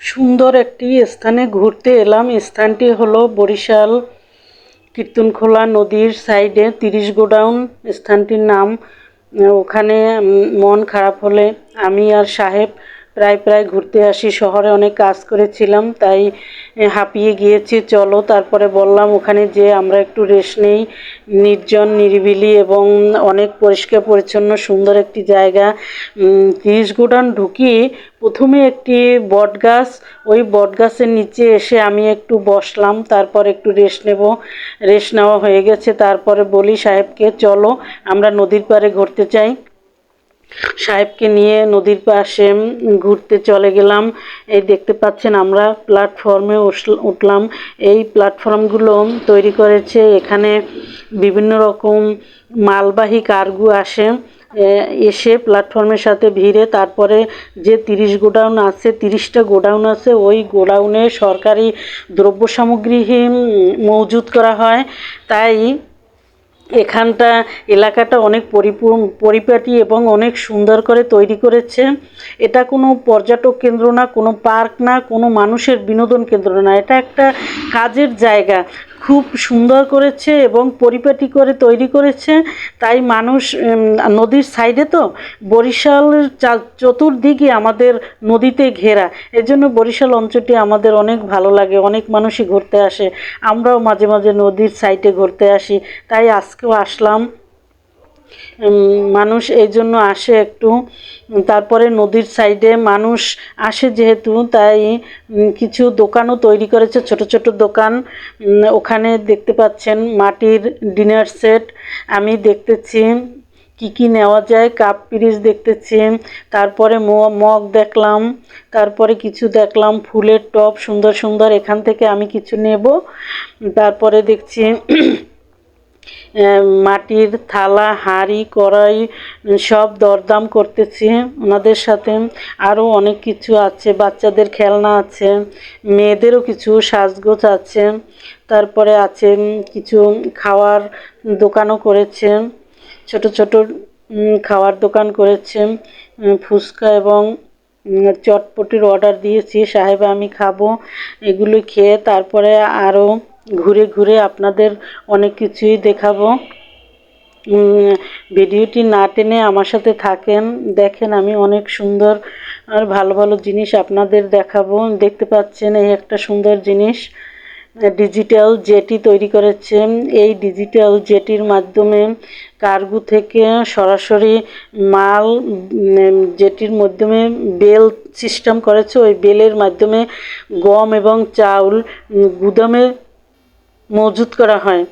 সুন্দর একটি স্থানে ঘুরতে এলাম। স্থানটি হলো বরিশাল কীর্তনখোলা নদীর সাইডে তিরিশ গোডাউন। স্থানটির নাম ওখানে মন খারাপ হলে আমি আর সাহেব প্রায় প্রায় ঘুরতে আসি। শহরে অনেক কাজ করেছিলাম, তাই হাঁপিয়ে গিয়েছি। চলো, তারপরে বললাম ওখানে যে আমরা একটু রেস্ট নেই। নির্জন, নিরিবিলি এবং অনেক পরিষ্কার, পরিচ্ছন্ন, সুন্দর একটি জায়গা। তিরিশ গোডাউন ঢুকি, প্রথমে একটি বট গাছ, ওই বট গাছের নিচে এসে আমি একটু বসলাম, তারপর একটু রেস্ট নেব। রেস্ট নেওয়া হয়ে গেছে, তারপরে বলি সাহেবকে, চলো, আমরা নদীর পাড়ে ঘুরতে চাই। সাহেবকে নিয়ে নদীর পাশে ঘুরতে চলে গেলাম। এই দেখতে পাচ্ছেন আমরা প্ল্যাটফর্মে উঠল- উঠলাম। এই প্ল্যাটফর্মগুলো তৈরি করেছে এখানে বিভিন্ন রকম মালবাহী কারগু আসে। এসে প্ল্যাটফর্মের সাথে ভিড়ে তারপরে যে তিরিশ গোডাউন আছে, তিরিশটা গোডাউন আছে, ওই গোডাউনে সরকারি দ্রব্য সামগ্রী মজুত করা হয়। তাই এখানটা এলাকাটা অনেক পরিপূর্ণ, পরিপাটি এবং অনেক সুন্দর করে তৈরি করেছে। এটা কোনো পর্যটক কেন্দ্র না, কোনো পার্ক না, কোনো মানুষের বিনোদন কেন্দ্র না। এটা একটা কাজের জায়গা। খুব সুন্দর করেছে এবং পরিপাটি করে তৈরি করেছে। তাই মানুষ নদীর সাইডে তো বরিশাল চতুর্দিকে আমাদের নদীতে ঘেরা। এজন্য বরিশাল অঞ্চলটি আমাদের অনেক ভালো লাগে, অনেক মানুষই ঘুরতে আসে। আমরাও মাঝে মাঝে নদীর সাইডে ঘুরতে আসি। তাই আজকেও আসলাম। মানুষ এই জন্য আসে একটু। তারপরে নদীর সাইডে মানুষ আসে যেহেতু, তাই কিছু দোকানও তৈরি করেছে, ছোট ছোট দোকান। ওখানে দেখতে পাচ্ছেন মাটির ডিনার সেট আমি দেখতেছি কি কি নেওয়া যায় কাপ পিরিচ দেখতেছি। তারপরে মগ দেখলাম। তারপরে কিছু দেখলাম, ফুলের টব সুন্দর সুন্দর। এখান থেকে আমি কিছু নেব। তারপরে দেখছি মাটির থালা, হাঁড়ি, কড়াই সব দরদাম করতেছি। ওনাদের সাথে আরও অনেক কিছু আছে, বাচ্চাদের খেলনা আছে, মেয়েদেরও কিছু সাজগোজ আছে, তারপরে আছে কিছু খাওয়ার দোকানও করেছে, ছোট ছোট খাওয়ার দোকান করেছে ফুচকা এবং চটপটির অর্ডার দিয়েছি, সাহেব আমি খাব, এগুলো খেয়ে তারপরে আরও ঘুরে ঘুরে আপনাদের অনেক কিছুই দেখাবো। ভিডিওটি না টেনে আমার সাথে থাকেন। দেখেন আমি অনেক সুন্দর আর ভালো ভালো জিনিস আপনাদের দেখাবো। দেখতে পাচ্ছেন এই একটা সুন্দর জিনিস। ডিজিটাল জেটি তৈরি করেছে। এই ডিজিটাল জেটির মাধ্যমে কার্গো থেকে সরাসরি মাল জেটির মাধ্যমে বেল সিস্টেম করেছে। ওই বেলের মাধ্যমে গম এবং চাউল গুদামে মজুত করা হয়।